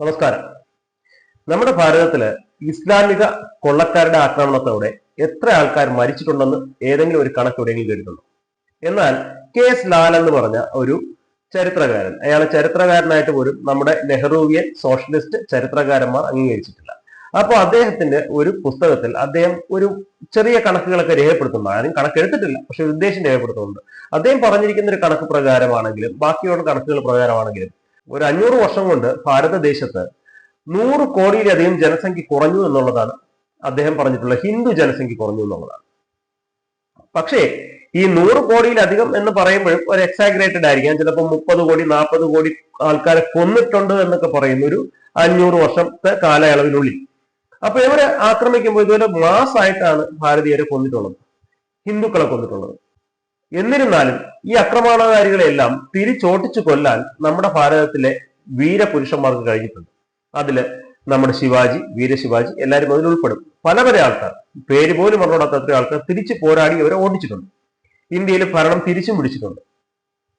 നമസ്കാരം. നമ്മുടെ ഭാരതത്തിൽ ഇസ്ലാമിക കൊള്ളക്കാരുടെ ആക്രമണത്തോടെ എത്ര ആൾക്കാർ മരിച്ചിട്ടുണ്ടെന്ന് ഏതെങ്കിലും ഒരു കണക്ക് എവിടെയെങ്കിലും കേട്ടിട്ടുണ്ടോ? എന്നാൽ കെ എസ് ലാൽ എന്ന് പറഞ്ഞ ഒരു ചരിത്രകാരൻ അയാൾ ചരിത്രകാരനായിട്ട് പോലും നമ്മുടെ നെഹ്റുവിയൻ സോഷ്യലിസ്റ്റ് ചരിത്രകാരന്മാർ അംഗീകരിച്ചിട്ടില്ല. അപ്പോൾ അദ്ദേഹത്തിന്റെ ഒരു പുസ്തകത്തിൽ അദ്ദേഹം ഒരു ചെറിയ കണക്കുകളൊക്കെ രേഖപ്പെടുത്തുന്നു. ആരും കണക്കെടുത്തിട്ടില്ല പക്ഷെ ഉദ്ദേശം രേഖപ്പെടുത്തുന്നുണ്ട്. അദ്ദേഹം പറഞ്ഞിരിക്കുന്ന ഒരു കണക്ക് പ്രകാരമാണെങ്കിലും ബാക്കിയുള്ള കണക്കുകൾ പ്രകാരമാണെങ്കിലും ഒരു അഞ്ഞൂറ് വർഷം കൊണ്ട് ഭാരതദേശത്ത് നൂറ് കോടിയിലധികം ജനസംഖ്യ കുറഞ്ഞു എന്നുള്ളതാണ് അദ്ദേഹം പറഞ്ഞിട്ടുള്ള ഹിന്ദു ജനസംഖ്യ കുറഞ്ഞു എന്നുള്ളതാണ്. പക്ഷേ ഈ നൂറ് കോടിയിലധികം എന്ന് പറയുമ്പോഴും ഒരു എക്സാഗ്രേറ്റഡ് ആയിരിക്കാം. ചിലപ്പോൾ മുപ്പത് കോടി നാൽപ്പത് കോടി ആൾക്കാരെ കൊന്നിട്ടുണ്ട് എന്നൊക്കെ പറയുന്ന ഒരു അഞ്ഞൂറ് വർഷത്തെ കാലയളവിനുള്ളിൽ. അപ്പൊ ഇവരെ ആക്രമിക്കുമ്പോൾ ഇതുപോലെ മാസ് ആയിട്ടാണ് ഭാരതീയരെ കൊന്നിട്ടുള്ളത്. ഹിന്ദുക്കളെ കൊന്നിട്ടുള്ളത്. എന്നിരുന്നാലും ഈ ആക്രമണകാരികളെല്ലാം തിരിച്ചോട്ടിച്ചു കൊല്ലാൻ നമ്മുടെ ഭാരതത്തിലെ വീരപുരുഷന്മാർക്ക് കഴിഞ്ഞിട്ടുണ്ട്. അതിൽ നമ്മുടെ ശിവാജി വീരശിവാജി എല്ലാവരും അതിൽ ഉൾപ്പെടും. പല പല ആൾക്കാർ പേര് പോലും പറഞ്ഞോടാത്ത അത്ര ആൾക്കാർ തിരിച്ച് പോരാടി അവരെ ഓടിച്ചിട്ടുണ്ട്. ഇന്ത്യയിൽ ഭരണം തിരിച്ചും പിടിച്ചിട്ടുണ്ട്.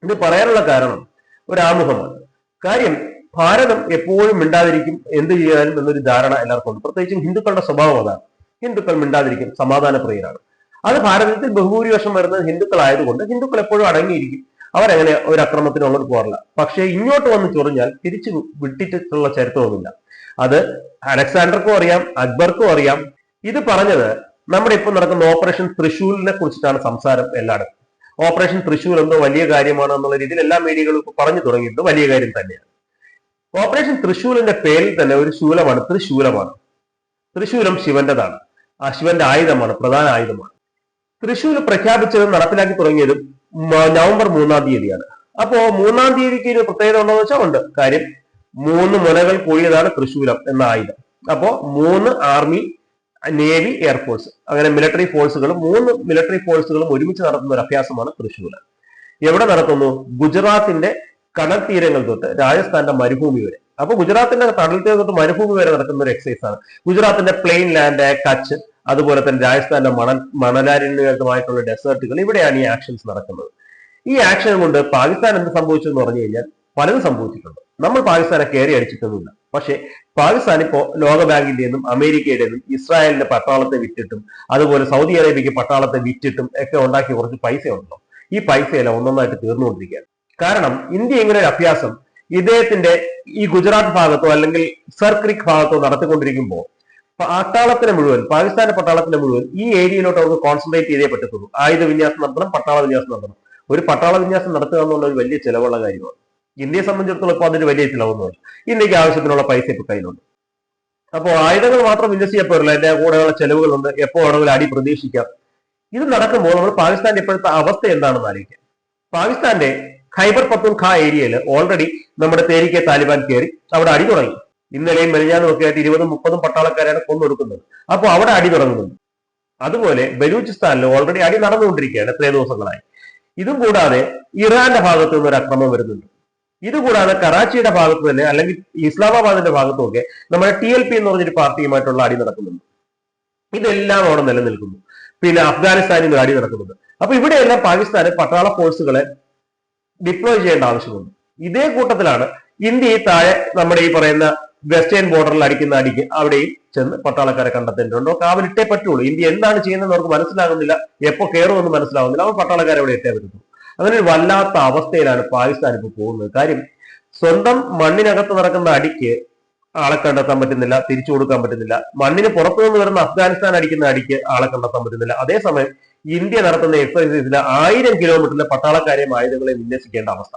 ഇത് പറയാനുള്ള കാരണം ഒരു ആമുഖമാണ് കാര്യം ഭാരതം എപ്പോഴും മിണ്ടാതിരിക്കും എന്ത് ചെയ്യാനും എന്നൊരു ധാരണ എല്ലാവർക്കും ഉണ്ട്. പ്രത്യേകിച്ചും ഹിന്ദുക്കളുടെ സ്വഭാവം അതാണ്. ഹിന്ദുക്കൾ മിണ്ടാതിരിക്കും സമാധാന പ്രിയരാണ് അത് ഭാരതത്തിൽ ബഹുഭൂരിപക്ഷം വരുന്നത് ഹിന്ദുക്കളായതുകൊണ്ട് ഹിന്ദുക്കൾ എപ്പോഴും അടങ്ങിയിരിക്കും. അവരങ്ങനെ ഒരു അക്രമത്തിനുള്ളത് പോറില്ല പക്ഷേ ഇങ്ങോട്ട് വന്ന് ചൊറിഞ്ഞാൽ തിരിച്ചു വിട്ടിട്ടുള്ള ചരിത്രമൊന്നുമില്ല. അത് അലക്സാണ്ടർക്കും അറിയാം അക്ബർക്കും അറിയാം. ഇത് പറഞ്ഞത് നമ്മുടെ ഇപ്പം നടക്കുന്ന ഓപ്പറേഷൻ തൃശൂലിനെ കുറിച്ചിട്ടാണ് സംസാരം എല്ലായിടത്തും. ഓപ്പറേഷൻ തൃശൂർ എന്തോ വലിയ കാര്യമാണ് എന്നുള്ള രീതിയിൽ എല്ലാ മീഡിയകളും പറഞ്ഞു തുടങ്ങിയിട്ട് വലിയ കാര്യം തന്നെയാണ്. ഓപ്പറേഷൻ തൃശൂലിന്റെ പേരിൽ തന്നെ ഒരു ശൂലമാണ് തൃശൂലമാണ്. തൃശൂലം ശിവന്റെതാണ് ആ ശിവന്റെ ആയുധമാണ് പ്രധാന ആയുധമാണ്. തൃശൂൽ പ്രഖ്യാപിച്ചതും നടപ്പിലാക്കി തുടങ്ങിയതും നവംബർ മൂന്നാം തീയതിയാണ്. അപ്പോ മൂന്നാം തീയതിക്ക് ഒരു പ്രത്യേകത ഉണ്ടോ എന്ന് വെച്ചാൽ ഉണ്ട്. കാര്യം മൂന്ന് മുനകൾ കൂടിയതാണ് തൃശൂലം എന്ന ആയുധം. അപ്പോ മൂന്ന് ആർമി നേവി എയർഫോഴ്സ് അങ്ങനെ മിലിറ്ററി ഫോഴ്സുകളും മൂന്ന് മിലിറ്ററി ഫോഴ്സുകളും ഒരുമിച്ച് നടത്തുന്ന ഒരു അഭ്യാസമാണ് തൃശൂലം എവിടെ നടത്തുന്നു? ഗുജറാത്തിന്റെ കടൽ തീരങ്ങൾ തൊട്ട് രാജസ്ഥാന്റെ മരുഭൂമി വരെ. അപ്പൊ ഗുജറാത്തിന്റെ കടൽ തീരം തൊട്ട് മരുഭൂമി വരെ നടക്കുന്ന ഒരു എക്സസൈസ് ആണ്. ഗുജറാത്തിന്റെ പ്ലെയിൻ ലാൻഡ് കച്ച് അതുപോലെ തന്നെ രാജസ്ഥാനിലെ മണൽ മണലാരിണ്യമായിട്ടുള്ള ഡെസേർട്ടുകൾ ഇവിടെയാണ് ഈ ആക്ഷൻസ് നടക്കുന്നത്. ഈ ആക്ഷൻ കൊണ്ട് പാകിസ്ഥാൻ എന്ത് സംഭവിച്ചു എന്ന് പറഞ്ഞു കഴിഞ്ഞാൽ പലതും സംഭവിച്ചിട്ടുണ്ട്. നമ്മൾ പാകിസ്ഥാനെ കയറി അടിച്ചിട്ടൊന്നുമില്ല. പക്ഷേ പാകിസ്ഥാൻ ഇപ്പോ ലോക ബാങ്കിന്റെയും അമേരിക്കയുടേതും ഇസ്രായേലിന്റെ പട്ടാളത്തെ വിറ്റിട്ടും അതുപോലെ സൗദി അറേബ്യക്ക് പട്ടാളത്തെ വിറ്റിട്ടും ഒക്കെ ഉണ്ടാക്കി കുറച്ച് പൈസ ഉണ്ടല്ലോ ഈ പൈസയെല്ലാം ഒന്നൊന്നായിട്ട് തീർന്നുകൊണ്ടിരിക്കുകയാണ്. കാരണം ഇന്ത്യ ഇങ്ങനെ ഒരു അഭ്യാസം ഇദ്ദേഹത്തിന്റെ ഈ ഗുജറാത്ത് ഭാഗത്തോ അല്ലെങ്കിൽ സർക്രിക് ഭാഗത്തോ നടത്തിക്കൊണ്ടിരിക്കുമ്പോൾ പട്ടാളത്തിന് മുഴുവൻ പാകിസ്ഥാന്റെ പട്ടാളത്തിനെ മുഴുവൻ ഈ ഏരിയയിലോട്ട് അവർക്ക് കോൺസെൻട്രേറ്റ് ചെയ്തേ പറ്റത്തുള്ളൂ. ആയുധ വിന്യാസം നടത്തണം പട്ടാള വിന്യാസം നടത്തണം. ഒരു പട്ടാള വിന്യാസം നടത്തുക എന്നുള്ള ഒരു വലിയ ചിലവുള്ള കാര്യമാണ്. ഇന്ത്യയെ സംബന്ധിച്ചിടത്തോളം ഇപ്പോൾ അതൊരു വലിയ ചിലവൊന്നുമല്ല ഇന്ത്യയ്ക്ക് ആവശ്യത്തിനുള്ള പൈസ ഇപ്പൊ കയ്യിലുണ്ട്. അപ്പോൾ ആയുധങ്ങൾ മാത്രം വിന്യസിക്കപ്പെടില്ല അതിന്റെ കൂടെയുള്ള ചെലവുകളുണ്ട്. എപ്പോ വേണമെങ്കിലും അടി പ്രതീക്ഷിക്കാം. ഇത് നടക്കുമ്പോൾ നമ്മൾ പാകിസ്ഥാന്റെ ഇപ്പോഴത്തെ അവസ്ഥ എന്താണെന്ന് ആലോചിക്കാം. പാകിസ്ഥാന്റെ ഖൈബർ പത്തുൻഖാ ഏരിയയിൽ ഓൾറെഡി നമ്മുടെ തേരിക്കെ താലിബാൻ കയറി അവിടെ അടി തുടങ്ങി. ഇന്നലെയും മെലിഞ്ഞാനും ഒക്കെ ആയിട്ട് ഇരുപതും മുപ്പതും പട്ടാളക്കാരാണ് കൊന്നൊടുക്കുന്നത്. അപ്പോൾ അവിടെ അടി തുടങ്ങുന്നുണ്ട് അതുപോലെ ബലൂചിസ്ഥാനിൽ ഓൾറെഡി അടി നടന്നുകൊണ്ടിരിക്കുകയാണ് എത്രയോ ദിവസങ്ങളായി. ഇതും കൂടാതെ ഇറാന്റെ ഭാഗത്ത് നിന്ന് ഒരു അക്രമം വരുന്നുണ്ട്. ഇതുകൂടാതെ കറാച്ചിയുടെ ഭാഗത്ത് തന്നെ അല്ലെങ്കിൽ ഇസ്ലാമാബാദിന്റെ ഭാഗത്തുമൊക്കെ നമ്മുടെ ടി എൽ പി എന്ന് പറഞ്ഞൊരു പാർട്ടിയുമായിട്ടുള്ള അടി നടക്കുന്നുണ്ട്. ഇതെല്ലാം അവിടെ നിലനിൽക്കുന്നു. പിന്നെ അഫ്ഗാനിസ്ഥാനിൽ അടി നടക്കുന്നത് അപ്പൊ ഇവിടെയെല്ലാം പാകിസ്ഥാന് പട്ടാള ഫോഴ്സുകളെ ഡിപ്ലോയ് ചെയ്യേണ്ട ആവശ്യമുണ്ട്. ഇതേ കൂട്ടത്തിലാണ് ഇന്ത്യ ഈ താഴെ നമ്മുടെ ഈ പറയുന്ന വെസ്റ്റേൺ ബോർഡറിൽ അടിക്കുന്ന അടിക്ക് അവിടെയും ചെന്ന് പട്ടാളക്കാരെ കണ്ടെത്തേണ്ടതുണ്ടോ. കാവലിട്ടേ പറ്റുള്ളൂ. ഇന്ത്യ എന്താണ് ചെയ്യുന്നത് അവർക്ക് മനസ്സിലാകുന്നില്ല. എപ്പോ കയറുമെന്ന് മനസ്സിലാകുന്നില്ല. അവർ പട്ടാളക്കാരെ അവിടെ ഇട്ടേ പറ്റുന്നു അങ്ങനെ ഒരു വല്ലാത്ത അവസ്ഥയിലാണ് പാകിസ്ഥാൻ ഇപ്പോൾ പോകുന്നത്. കാര്യം സ്വന്തം മണ്ണിനകത്ത് നടക്കുന്ന അടിക്ക് ആളെ കണ്ടെത്താൻ പറ്റുന്നില്ല തിരിച്ചു കൊടുക്കാൻ പറ്റുന്നില്ല. മണ്ണിന് പുറത്തു നിന്ന് വരുന്ന അഫ്ഗാനിസ്ഥാൻ അടിക്കുന്ന അടിക്ക് ആളെ കണ്ടെത്താൻ പറ്റുന്നില്ല. അതേസമയം ഇന്ത്യ നടത്തുന്ന എക്സസൈസിൽ ആയിരം കിലോമീറ്ററിലെ പട്ടാളക്കാരെയും ആയുധങ്ങളെയും വിന്യസിക്കേണ്ട അവസ്ഥ.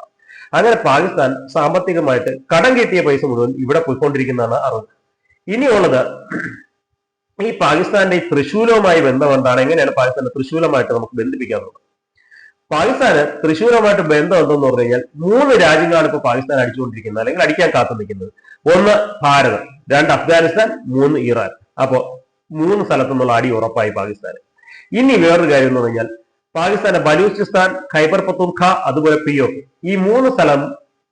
അങ്ങനെ പാകിസ്ഥാൻ സാമ്പത്തികമായിട്ട് കടം കിട്ടിയ പൈസ മുഴുവൻ ഇവിടെ പോയിക്കൊണ്ടിരിക്കുന്നതാണ് അറിവ് ഇനിയുള്ളത് ഈ പാകിസ്ഥാന്റെ ഈ തൃശൂലവുമായി ബന്ധം എന്താണ്? എങ്ങനെയാണ് പാകിസ്ഥാന്റെ തൃശൂലമായിട്ട് നമുക്ക് ബന്ധിപ്പിക്കാറുള്ളത് പാകിസ്ഥാന് തൃശൂലമായിട്ട് ബന്ധം എന്തെന്ന് പറഞ്ഞു കഴിഞ്ഞാൽ മൂന്ന് രാജ്യങ്ങളാണ് ഇപ്പോൾ പാകിസ്ഥാൻ അടിച്ചുകൊണ്ടിരിക്കുന്നത് അല്ലെങ്കിൽ അടിക്കാൻ കാത്തു നിൽക്കുന്നത്. ഒന്ന് ഭാരതം രണ്ട് അഫ്ഗാനിസ്ഥാൻ മൂന്ന് ഇറാൻ. അപ്പോ മൂന്ന് സ്ഥലത്തു നിന്നുള്ള അടി ഉറപ്പായി പാകിസ്ഥാന്. ഇനി വേറൊരു കാര്യം എന്ന് പറഞ്ഞാൽ പാകിസ്ഥാന്റെ ബലൂചിസ്ഥാൻ ഖൈബർ പത്തൂർഖ അതുപോലെ പി ഈ മൂന്ന് സ്ഥലം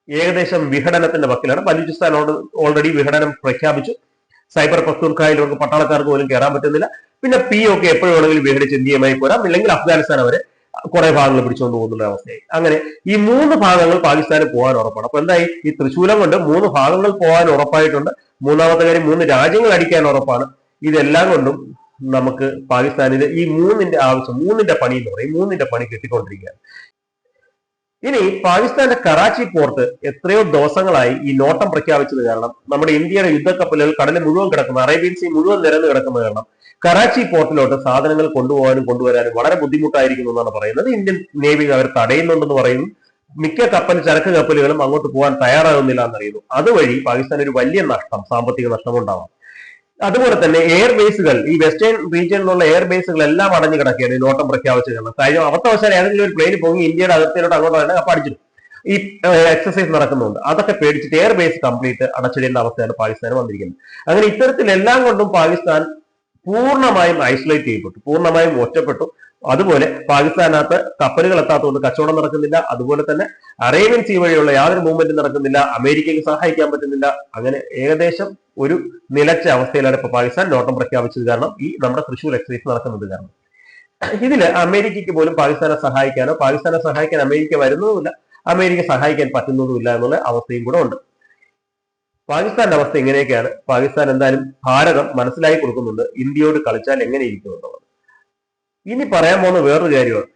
ഏകദേശം വിഘടനത്തിന്റെ വക്കിലാണ്. ബലൂചിസ്ഥാൻ ഓൾറെഡി വിഘടനം പ്രഖ്യാപിച്ചു. സൈബർ പത്തൂർഖയിലൊക്കെ പട്ടാളക്കാർക്ക് പോലും കയറാൻ പറ്റുന്നില്ല. പിന്നെ പി ഒക്കെ എപ്പോഴും വിഘടിച്ച് ഇന്ത്യയുമായി പോരാം. ഇല്ലെങ്കിൽ അഫ്ഗാനിസ്ഥാൻ അവരെ കുറെ ഭാഗങ്ങൾ പിടിച്ചുകൊണ്ട് പോകുന്നുള്ള അവസ്ഥയായി. അങ്ങനെ ഈ മൂന്ന് ഭാഗങ്ങൾ പാകിസ്ഥാന് പോകാൻ ഉറപ്പാണ്. അപ്പൊ എന്തായി? ഈ തൃശൂലം കൊണ്ട് മൂന്ന് ഭാഗങ്ങൾ പോകാൻ ഉറപ്പായിട്ടുണ്ട്. മൂന്നാമത്തെ കാര്യം മൂന്ന് രാജ്യങ്ങൾ അടിക്കാൻ ഉറപ്പാണ്. ഇതെല്ലാം കൊണ്ടും നമുക്ക് പാകിസ്ഥാനിലെ ഈ മൂന്നിന്റെ ആവശ്യം മൂന്നിന്റെ പണി എന്ന് പറയും. മൂന്നിന്റെ പണി കിട്ടിക്കൊണ്ടിരിക്കുകയാണ്. ഇനി പാകിസ്ഥാന്റെ കറാച്ചി പോർട്ട് എത്രയോ ദിവസങ്ങളായി ഈ നോട്ടം പ്രഖ്യാപിച്ചത് കാരണം നമ്മുടെ ഇന്ത്യയുടെ യുദ്ധക്കപ്പലുകൾ കടലിൽ മുഴുവൻ കിടക്കുന്ന. അറേബ്യൻ സീ മുഴുവൻ നിരന്ന് കിടക്കുന്ന കാരണം കറാച്ചി പോർട്ടിലോട്ട് സാധനങ്ങൾ കൊണ്ടുപോകാനും കൊണ്ടുവരാനും വളരെ ബുദ്ധിമുട്ടായിരിക്കുന്നു എന്നാണ് പറയുന്നത്. ഇന്ത്യൻ നേവി അവർ തടയുന്നുണ്ടെന്ന് പറയുന്നു. മിക്ക കപ്പൽ ചരക്ക് കപ്പലുകളും അങ്ങോട്ട് പോകാൻ തയ്യാറാകുന്നില്ല എന്നറിയുന്നു. അതുവഴി പാകിസ്ഥാൻ ഒരു വലിയ നഷ്ടം സാമ്പത്തിക നഷ്ടം ഉണ്ടാവാം അതുപോലെ തന്നെ എയർ ബേസുകൾ ഈ വെസ്റ്റേൺ റീജിയനിലുള്ള എയർ ബേസുകൾ എല്ലാം അടഞ്ഞു കിടക്കുകയാണ് ഈ നോട്ടം പ്രഖ്യാപിച്ചു കാരണം കാര്യം അവസ്ഥവശാൽ ഏതെങ്കിലും ഒരു പ്ലെയിൻ പോയി ഇന്ത്യയുടെ അതിർത്തിയിലോട്ട് അങ്ങോട്ട് തന്നെ അപ്പൊ ഈ എക്സസൈസ് നടക്കുന്നുണ്ട്. അതൊക്കെ പേടിച്ചിട്ട് എയർ ബേസ് കംപ്ലീറ്റ് അടച്ചിടേണ്ട അവസ്ഥയാണ് പാകിസ്ഥാൻ വന്നിരിക്കുന്നത്. അങ്ങനെ ഇത്തരത്തിൽ എല്ലാം കൊണ്ടും പാകിസ്ഥാൻ പൂർണമായും ഐസൊലേറ്റ് ചെയ്യപ്പെട്ടു. പൂർണമായും ഒറ്റപ്പെട്ടു. അതുപോലെ പാകിസ്ഥാനകത്ത് കപ്പലുകൾ എത്താത്തതുകൊണ്ട് കച്ചവടം നടക്കുന്നില്ല. അതുപോലെ തന്നെ അറേബ്യൻ സീ വഴിയുള്ള യാതൊരു മൂവ്മെന്റും നടക്കുന്നില്ല. അമേരിക്കയ്ക്ക് സഹായിക്കാൻ പറ്റുന്നില്ല. അങ്ങനെ ഏകദേശം ഒരു നിലച്ച അവസ്ഥയിലാണ് ഇപ്പൊ പാകിസ്ഥാൻ നോട്ടം പ്രഖ്യാപിച്ചത് കാരണം ഈ നമ്മുടെ തൃശൂർ എക്സൈസ് നടക്കുന്നത് കാരണം. ഇതിൽ അമേരിക്കയ്ക്ക് പോലും പാകിസ്ഥാനെ സഹായിക്കാനോ പാകിസ്ഥാനെ സഹായിക്കാൻ അമേരിക്ക വരുന്നതുമില്ല അമേരിക്ക സഹായിക്കാൻ പറ്റുന്നതുമില്ല എന്നുള്ള അവസ്ഥയും കൂടെ ഉണ്ട്. പാകിസ്ഥാന്റെ അവസ്ഥ ഇങ്ങനെയൊക്കെയാണ്. പാകിസ്ഥാൻ എന്തായാലും ഭാരതം മനസ്സിലാക്കി കൊടുക്കുന്നുണ്ട്. ഇന്ത്യയോട് കളിച്ചാൽ എങ്ങനെ ഇനി പറയാൻ പോകുന്ന വേറൊരു കാര്യമാണ്.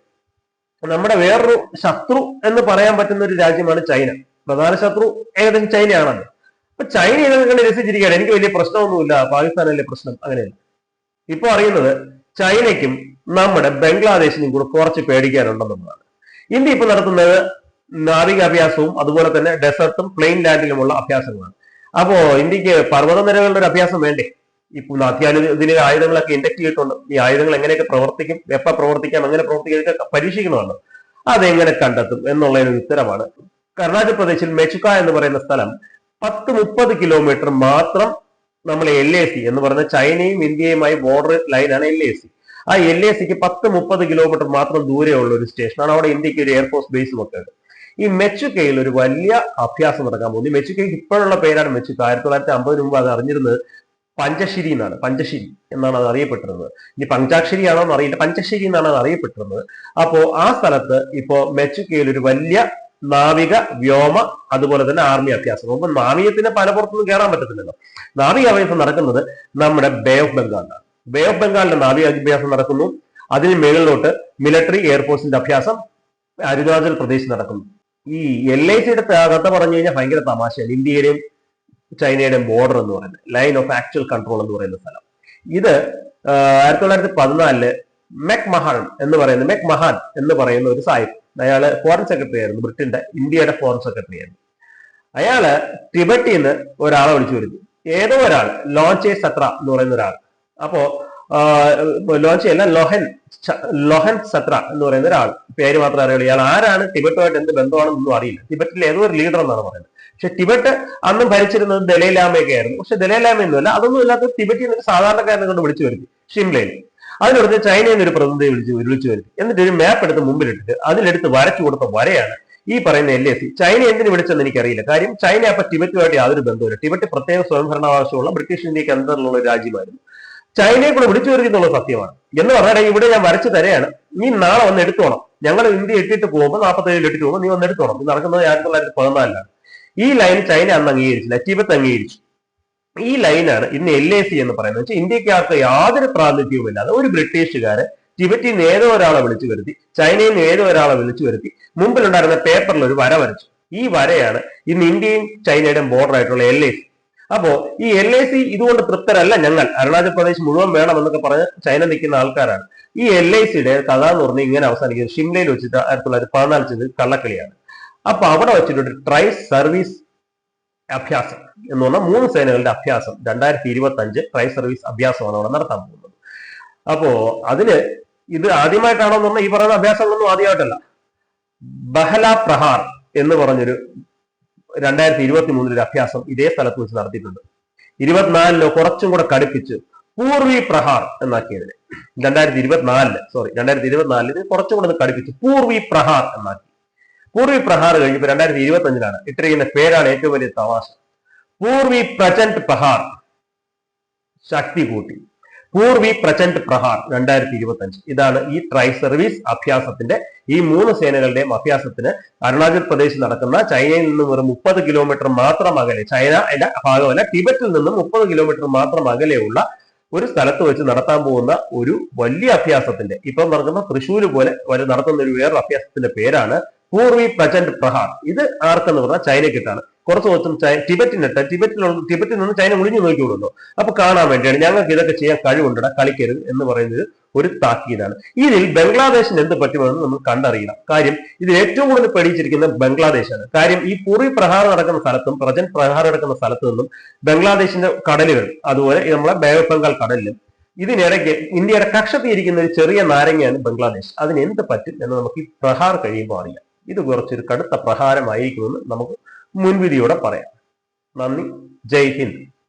നമ്മുടെ വേറൊരു ശത്രു എന്ന് പറയാൻ പറ്റുന്ന ഒരു രാജ്യമാണ് ചൈന. പ്രധാന ശത്രു ഏകദേശം ചൈനയാണല്ലോ. അപ്പൊ ചൈന ഇതൊക്കെ രസിച്ചിരിക്കുകയാണ്. എനിക്ക് വലിയ പ്രശ്നമൊന്നുമില്ല. പാകിസ്ഥാനല്ലേ പ്രശ്നം അങ്ങനെയല്ല. ഇപ്പൊ അറിയുന്നത് ചൈനയ്ക്കും നമ്മുടെ ബംഗ്ലാദേശിനും കൂടെ കുറച്ച് പേടിക്കാനുണ്ടെന്നുള്ളതാണ്. ഇന്ത്യ ഇപ്പൊ നടത്തുന്നത് നാവിക അഭ്യാസവും അതുപോലെ തന്നെ ഡെസർട്ടും പ്ലെയിൻ ലാൻഡിലുമുള്ള അഭ്യാസങ്ങളാണ്. അപ്പോ ഇന്ത്യയ്ക്ക് പർവത നിരകളുടെ ഒരു അഭ്യാസം വേണ്ടേ? ഇപ്പൊ അത്യാധുനിക ആയുധങ്ങളൊക്കെ ഇൻഡക്ട് ചെയ്തിട്ടുണ്ട്. ഈ ആയുധങ്ങൾ എങ്ങനെയൊക്കെ പ്രവർത്തിക്കും എപ്പ പ്രവർത്തിക്കാം എങ്ങനെ പ്രവർത്തിക്കാം ഇതൊക്കെ പരീക്ഷിക്കണമല്ലോ അതെങ്ങനെ കണ്ടെത്തും എന്നുള്ളതിന് ഉത്തരമാണ്. കർണാടക പ്രദേശിൽ മെച്ചുക്ക എന്ന് പറയുന്ന സ്ഥലം പത്ത് മുപ്പത് കിലോമീറ്റർ മാത്രം നമ്മൾ എൽ എ സി എന്ന് പറയുന്ന ചൈനയും ഇന്ത്യയുമായി ബോർഡർ ലൈനാണ് എൽ എ സി ആ എൽ എ സിക്ക് പത്ത് മുപ്പത് കിലോമീറ്റർ മാത്രം ദൂരെയുള്ള ഒരു സ്റ്റേഷനാണ് അവിടെ ഇന്ത്യയ്ക്ക് ഒരു എയർഫോഴ്സ് ബേസും ഒക്കെ ഉണ്ട്. ഈ മെച്ചുക്കയിൽ ഒരു വലിയ അഭ്യാസം നടക്കാൻ പോകുന്നു. ഈ മെച്ചുക്കയ്ക്ക് ഇപ്പോഴുള്ള പേരാണ് മെച്ചുക്ക. ആയിരത്തി തൊള്ളായിരത്തി അമ്പതിന് മുമ്പ് അത് അറിഞ്ഞിരുന്നത് പഞ്ചശിരി എന്നാണ്. പഞ്ചശിരി എന്നാണ് അത് അറിയപ്പെട്ടിരുന്നത്. ഇനി പഞ്ചാക്ഷരി ആണോ എന്ന് അറിയില്ല പഞ്ചശിരി എന്നാണ് അത് അറിയപ്പെട്ടിരുന്നത്. അപ്പോ ആ സ്ഥലത്ത് ഇപ്പോ മെച്ചുക്കയിൽ ഒരു വലിയ നാവിക വ്യോമ അതുപോലെ തന്നെ ആർമി അഭ്യാസം അപ്പൊ നാവികത്തിന് പല പുറത്തൊന്നും കയറാൻ പറ്റത്തില്ലല്ലോ. നാവിക അഭ്യാസം നടക്കുന്നത് നമ്മുടെ ബേ ഓഫ് ബംഗാളിലാണ്. ബേ ഓഫ് ബംഗാളിന്റെ നാവിക അഭ്യാസം നടക്കുന്നു. അതിന് മേളിലോട്ട് മിലിറ്ററി എയർഫോഴ്സിന്റെ അഭ്യാസം അരുണാചൽ പ്രദേശ് നടക്കുന്നു. ഈ എൽ ഐ സിയുടെ കഥ പറഞ്ഞു കഴിഞ്ഞാൽ ഭയങ്കര തമാശയാണ്. ഇന്ത്യയുടെയും ചൈനയുടെയും ബോർഡർ എന്ന് പറയുന്നത് ലൈൻ ഓഫ് ആക്ച്വൽ കൺട്രോൾ എന്ന് പറയുന്ന സ്ഥലം. ഇത് ആയിരത്തി തൊള്ളായിരത്തി പതിനാലിൽ മെക് മഹാൻ എന്ന് പറയുന്ന മെക് മഹാൻ എന്ന് പറയുന്ന ഒരു സാഹിബ് അയാൾ ഫോറിൻ സെക്രട്ടറി ആയിരുന്നു ബ്രിട്ടന്റെ ഇന്ത്യയുടെ ഫോറിൻ സെക്രട്ടറി ആയിരുന്നു. അയാൾ ടിബറ്റിൽ നിന്ന് ഒരാളെ വിളിച്ചു വരുന്നു ഏതോ ഒരാൾ ലോഞ്ചെ സത്ര എന്ന് പറയുന്ന ഒരാൾ. അപ്പോ ലോഞ്ചെ അല്ല ലോഹൻ ലോഹൻ സത്ര എന്ന് പറയുന്ന ഒരാൾ. പേര് മാത്രമേ അറിയുള്ളൂ. ഇയാൾ ആരാണ്? ടിബറ്റുമായിട്ട് എന്ത് ബന്ധമാണെന്നൊന്നും അറിയില്ല. ടിബറ്റിലെ ഏതോ ഒരു ലീഡർ എന്നാണ് പറയുന്നത്. പക്ഷെ ടിബറ്റ് അന്നും ഭരിച്ചിരുന്നത് ദലൈലാമയൊക്കെ ആയിരുന്നു. പക്ഷെ ദലൈലാമയൊന്നുമല്ല അതൊന്നും ഇല്ലാത്ത ടിബറ്റിൽ നിന്ന് സാധാരണക്കാരനെ കൊണ്ട് വിളിച്ചു വരുത്തി ഷിംലയിൽ. അതിനടുത്ത് ചൈനയിൽ നിന്ന് ഒരു പ്രതിനിധി വിളിച്ച് വിളിച്ചു വരുത്തി. എന്നിട്ട് ഒരു മാപ്പ് എടുത്ത് മുമ്പിലിട്ടിട്ട് അതിലെടുത്ത് വരച്ചു കൊടുത്ത വരയാണ് ഈ പറയുന്ന എൽ എ സി. ചൈന എന്തിനു വിളിച്ചെന്ന് എനിക്കറിയില്ല. കാര്യം ചൈന അപ്പൊ ടിബറ്റുമായിട്ട് യാതൊരു ബന്ധവുമില്ല. ടിബറ്റ് പ്രത്യേക സ്വയംഭരണാവകാശമുള്ള ബ്രിട്ടീഷ് ഇന്ത്യയ്ക്ക് അന്തരമുള്ള ഒരു രാജ്യമായിരുന്നു. ചൈനയെ കൂടെ വിളിച്ചു വരുത്തി എന്നുള്ള സത്യമാണ്. എന്ന് പറഞ്ഞാൽ ഇവിടെ ഞാൻ വരച്ചു തരെയാണ് നീ നാളെ വന്ന് എടുത്തോണം. ഞങ്ങൾ ഇന്ത്യ ഇട്ടിട്ട് പോകുമ്പോൾ നാൽപ്പത്തേഴിൽ ഇട്ടിട്ട് പോകുമ്പോൾ നീ വന്ന് എടുത്തോണം. നടക്കുന്നത് ആയിരത്തി തൊള്ളായിരത്തി പതിനാലിലാണ്. ഈ ലൈൻ ചൈന അന്ന് അംഗീകരിച്ചില്ല ടിബത്ത് അംഗീകരിച്ചു. ഈ ലൈനാണ് ഇന്ന് എൽ എ സി എന്ന് പറയുന്നത്. വെച്ചാൽ ഇന്ത്യക്കാർക്ക് യാതൊരു പ്രാതിനിധ്യവുമില്ലാതെ ഒരു ബ്രിട്ടീഷുകാര് ടിബറ്റിൽ നിന്ന് ഏതോ ഒരാളെ വിളിച്ചു വരുത്തി ചൈനയിൽ നിന്ന് ഏതോ ഒരാളെ വിളിച്ചു വരുത്തി മുമ്പിലുണ്ടായിരുന്ന പേപ്പറിൽ ഒരു വര വരച്ചു. ഈ വരയാണ് ഇന്ന് ഇന്ത്യയും ചൈനയുടെയും ബോർഡർ ആയിട്ടുള്ള എൽ എ സി അപ്പോ ഈ എൽ എ സി ഇതുകൊണ്ട് തൃപ്തരല്ല ഞങ്ങൾ. അരുണാചൽ പ്രദേശ് മുഴുവൻ വേണം എന്നൊക്കെ പറഞ്ഞ് ചൈന നിൽക്കുന്ന ആൾക്കാരാണ്. ഈ എൽ ഐ സിയുടെ കഥ എന്ന് പറഞ്ഞ് ഇങ്ങനെ അവസാനിക്കുന്നത് ഷിംലയിൽ വെച്ചിട്ട് ആയിരത്തി തൊള്ളായിരത്തി പതിനാല് കള്ളക്കളിയാണ്. അപ്പൊ അവിടെ വെച്ചിട്ടുണ്ട് ട്രൈ സർവീസ് അഭ്യാസം എന്ന് പറഞ്ഞാൽ മൂന്ന് സേനകളുടെ അഭ്യാസം രണ്ടായിരത്തി ഇരുപത്തി അഞ്ച് ട്രൈ സർവീസ് അഭ്യാസമാണ് അവിടെ നടത്താൻ പോകുന്നത്. അപ്പോ അതിന് ഇത് ആദ്യമായിട്ടാണോ എന്ന് പറഞ്ഞാൽ ഈ പറയുന്ന അഭ്യാസങ്ങളൊന്നും ആദ്യമായിട്ടല്ല. ബഹല പ്രഹാർ എന്ന് പറഞ്ഞൊരു രണ്ടായിരത്തി ഇരുപത്തി മൂന്നിൽ ഒരു അഭ്യാസം ഇതേ സ്ഥലത്ത് വെച്ച് നടത്തിയിട്ടുണ്ട്. ഇരുപത്തിനാലിൽ കുറച്ചും കൂടെ കടുപ്പിച്ച് പൂർവി പ്രഹാർ എന്നാക്കിയതിന്. രണ്ടായിരത്തി ഇരുപത്തിനാലിൽ സോറി രണ്ടായിരത്തി ഇരുപത്തിനാലിന് കുറച്ചും കൂടെ കടുപ്പിച്ച് പൂർവി പ്രഹാർ എന്നാക്കി. പൂർവി പ്രഹാർ കഴിഞ്ഞപ്പോ രണ്ടായിരത്തി ഇരുപത്തി അഞ്ചിലാണ് ഇട്ടിരിക്കുന്ന പേരാണ് ഏറ്റവും വലിയ തമാശ. പൂർവി പ്രചണ്ട് പ്രഹാർ. ശക്തി കൂട്ടി. പൂർവി പ്രചണ്ഡ് പ്രഹാർ രണ്ടായിരത്തി ഇരുപത്തി അഞ്ച് ഇതാണ് ഈ ട്രൈ സർവീസ് അഭ്യാസത്തിന്റെ ഈ മൂന്ന് സേനകളുടെയും അഭ്യാസത്തിന് അരുണാചൽ പ്രദേശിൽ നടക്കുന്ന ചൈനയിൽ നിന്നും വെറും മുപ്പത് കിലോമീറ്റർ മാത്രം അകലെ ചൈന ഭാഗമല്ല ടിബറ്റിൽ നിന്നും മുപ്പത് കിലോമീറ്റർ മാത്രം അകലെയുള്ള ഒരു സ്ഥലത്ത് വെച്ച് നടത്താൻ പോകുന്ന ഒരു വലിയ അഭ്യാസത്തിന്റെ ഇപ്പം നടക്കുന്ന തൃശ്ശൂര് പോലെ നടത്തുന്ന ഒരു വേറൊരു അഭ്യാസത്തിന്റെ പേരാണ് പൂർവി പ്രചണ്ഡ് പ്രഹാർ. ഇത് ആർക്കെന്ന് പറഞ്ഞാൽ ചൈനക്കിട്ടാണ് കുറച്ച് ദിവസം ടിബറ്റിനിട്ട് ടിബറ്റിൽ ടിബറ്റിൽ നിന്ന് ചൈന ഒളിഞ്ഞു നോക്കിക്കൊള്ളുന്നു അപ്പൊ കാണാൻ വേണ്ടിയാണ് ഞങ്ങൾക്ക് ഇതൊക്കെ ചെയ്യാൻ കഴിവുണ്ടടാ കളിക്കരുത് എന്ന് പറയുന്നത് ഒരു താക്കീതാണ്. ഇതിൽ ബംഗ്ലാദേശിന് എന്ത് പറ്റുമെന്ന് നമ്മൾ കണ്ടറിയണം. കാര്യം ഇതിൽ ഏറ്റവും കൂടുതൽ പേടിച്ചിരിക്കുന്ന ബംഗ്ലാദേശാണ്. കാര്യം ഈ പൂർവി പ്രഹാർ നടക്കുന്ന സ്ഥലത്തും പ്രജൻ പ്രഹാർ നടക്കുന്ന സ്ഥലത്തു നിന്നും ബംഗ്ലാദേശിന്റെ കടലുകൾ അതുപോലെ നമ്മളെ ബേ ഓഫ് ബംഗാൾ കടലിലും ഇതിനിടയ്ക്ക് ഇന്ത്യയുടെ കക്ഷത്തിയിരിക്കുന്ന ഒരു ചെറിയ നാരങ്ങയാണ് ബംഗ്ലാദേശ്. അതിന് എന്ത് പറ്റും എന്ന് നമുക്ക് ഈ പ്രഹാർ കഴിയുമ്പോൾ അറിയാം. ഇത് കുറച്ചൊരു കടുത്ത പ്രഹാരമായിരിക്കുമെന്ന് നമുക്ക് മുൻവിധിയോടെ പറയാം. നന്ദി. ജയ് ഹിന്ദ്.